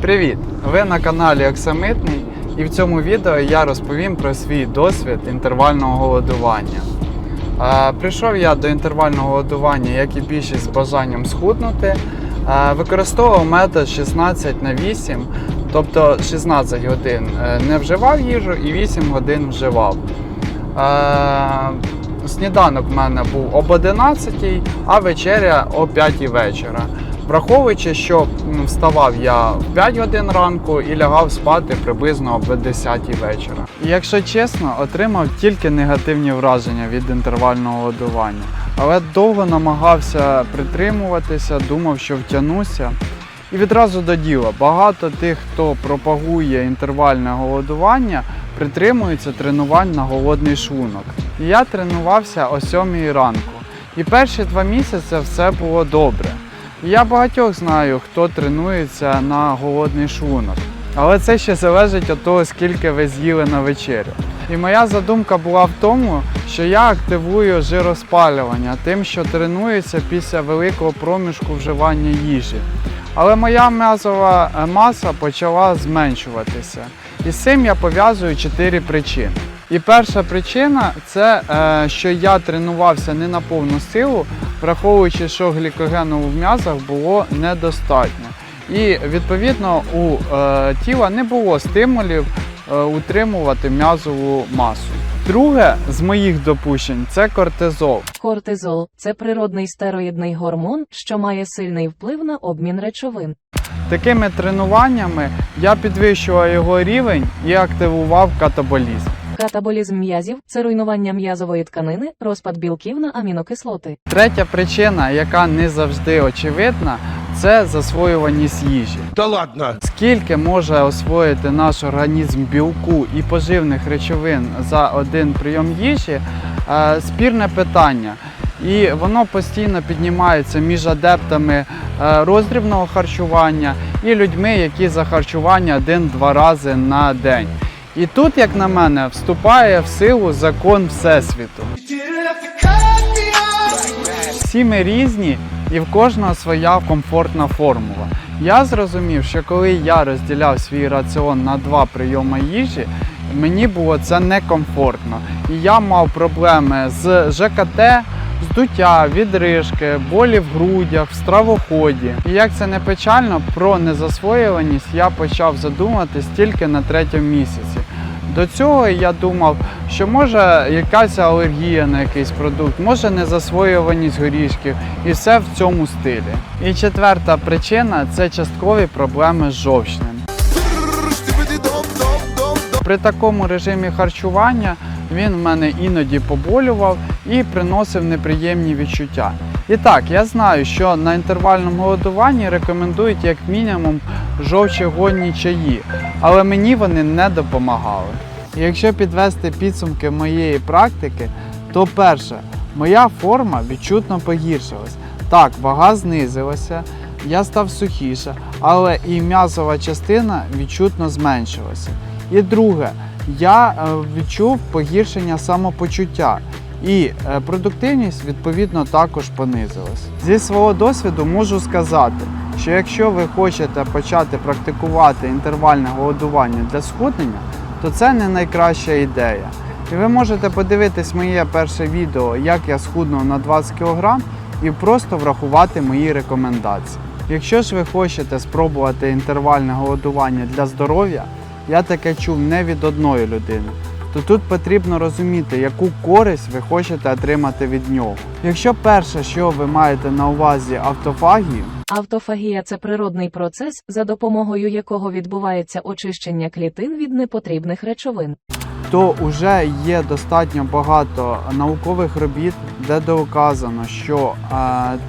Привіт! Ви на каналі Оксамитний і в цьому відео я розповім про свій досвід інтервального голодування. Прийшов я до інтервального голодування, як і більшість з бажанням схуднути. Використовував метод 16 на 8, тобто 16 годин е, не вживав їжу і 8 годин вживав. Сніданок в мене був об 11, а вечеря о 5 вечора. Враховуючи, що вставав я в 5 годин ранку і лягав спати приблизно об 10 вечора. І якщо чесно, отримав тільки негативні враження від інтервального годування. Але довго намагався притримуватися, думав, що втягнуся. І відразу до діла. Багато тих, хто пропагує інтервальне голодування, притримуються тренувань на голодний шлунок. І я тренувався о 7 ранку. І перші два місяці все було добре. Я багатьох знаю, хто тренується на голодний шлунок. Але це ще залежить від того, скільки ви з'їли на вечерю. І моя задумка була в тому, що я активую жироспалювання тим, що тренуюся після великого проміжку вживання їжі. Але моя м'язова е, маса почала зменшуватися. І з цим я пов'язую чотири причини. І перша причина це е, що я тренувався не на повну силу, враховуючи, що глікогену в м'язах було недостатньо. І відповідно у е, тіла не було стимулів е, утримувати м'язову масу. Друге з моїх допущень це кортизол. Кортизол це природний стероїдний гормон, що має сильний вплив на обмін речовин. Такими тренуваннями я підвищував його рівень і активував катаболізм. Катаболізм м'язів це руйнування м'язової тканини, розпад білків на амінокислоти. Третя причина, яка не завжди очевидна, це засвоюваність їжі. Да ладно. Скільки може освоїти наш організм білку і поживних речовин за один прийом їжі е, спірне питання. І воно постійно піднімається між адептами е, роздрібного харчування і людьми, які за харчування один-два рази на день. І тут, як на мене, вступає в силу закон Всесвіту. Всі ми різні і в кожного своя комфортна формула. Я зрозумів, що коли я розділяв свій раціон на два прийоми їжі, мені було це некомфортно. І я мав проблеми з ЖКТ, здуття, відрижки, болі в грудях, в стравоході. І як це не печально, про незасвоюваність я почав задуматись тільки на третьому місяці. До цього я думав, що може якась алергія на якийсь продукт, може незасвоюваність горішків, і все в цьому стилі. І четверта причина це часткові проблеми з жовчним. При такому режимі харчування він в мене іноді поболював і приносив неприємні відчуття. І так, я знаю, що на інтервальному голодуванні рекомендують як мінімум жовчегонні чаї, але мені вони не допомагали. Якщо підвести підсумки моєї практики, то перше, моя форма відчутно погіршилась. Так, вага знизилася, я став сухіше, але і м'язова частина відчутно зменшилася. І друге, я е, відчув погіршення самопочуття. І е, продуктивність відповідно також понизилась. Зі свого досвіду можу сказати, що якщо ви хочете почати практикувати інтервальне голодування для схуднення, то це не найкраща ідея. І ви можете подивитись моє перше відео, як я схуднув на 20 кг, і просто врахувати мої рекомендації. Якщо ж ви хочете спробувати інтервальне голодування для здоров'я, я таке чув не від одної людини. То тут потрібно розуміти, яку користь ви хочете отримати від нього. Якщо перше, що ви маєте на увазі автофагію, Автофагія це природний процес, за допомогою якого відбувається очищення клітин від непотрібних речовин. то вже є достатньо багато наукових робіт, де доказано, що е,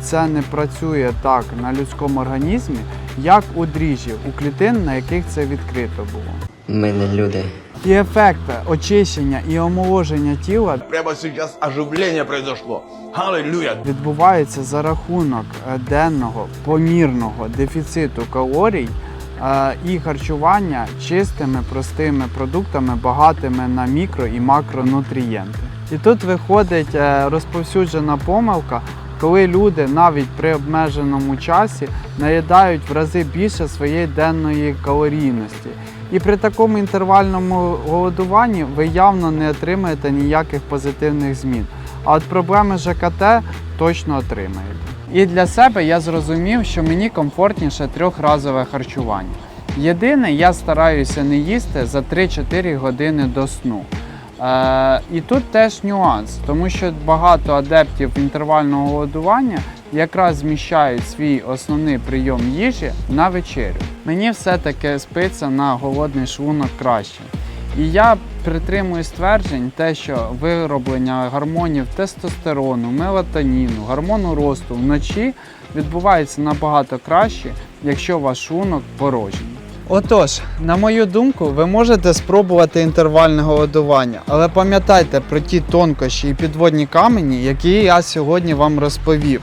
це не працює так на людському організмі, як у дріжджі, у клітин, на яких це відкрито було. Ми не люди. І ефекти очищення і омоложення тіла Прямо сейчас оживление произошло. Аллилуйя. відбувається за рахунок е, денного помірного дефіциту калорій е, і харчування чистими простими продуктами, багатими на мікро і макронутрієнти. І тут виходить е, розповсюджена помилка коли люди навіть при обмеженому часі наїдають в рази більше своєї денної калорійності. І при такому інтервальному голодуванні ви явно не отримаєте ніяких позитивних змін. А от проблеми з ЖКТ точно отримаєте. І для себе я зрозумів, що мені комфортніше трьохразове харчування. Єдине, я стараюся не їсти за 3-4 години до сну. Е, і тут теж нюанс, тому що багато адептів інтервального голодування якраз зміщають свій основний прийом їжі на вечерю. Мені все-таки спиться на голодний шлунок краще. І я притримуюсь тверджень, те, що вироблення гормонів тестостерону, мелатоніну, гормону росту вночі відбувається набагато краще, якщо ваш шлунок порожній. Отож, на мою думку, ви можете спробувати інтервальне голодування, але пам'ятайте про ті тонкощі і підводні камені, які я сьогодні вам розповів.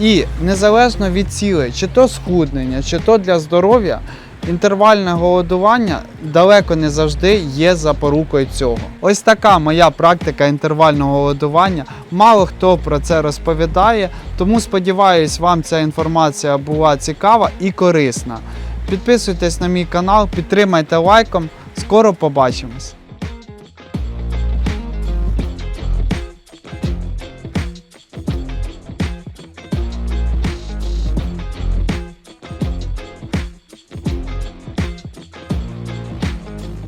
І незалежно від цілей, чи то схуднення, чи то для здоров'я, інтервальне голодування далеко не завжди є запорукою цього. Ось така моя практика інтервального голодування. Мало хто про це розповідає, тому сподіваюсь, вам ця інформація була цікава і корисна. Підписуйтесь на мій канал, підтримайте лайком. Скоро побачимось!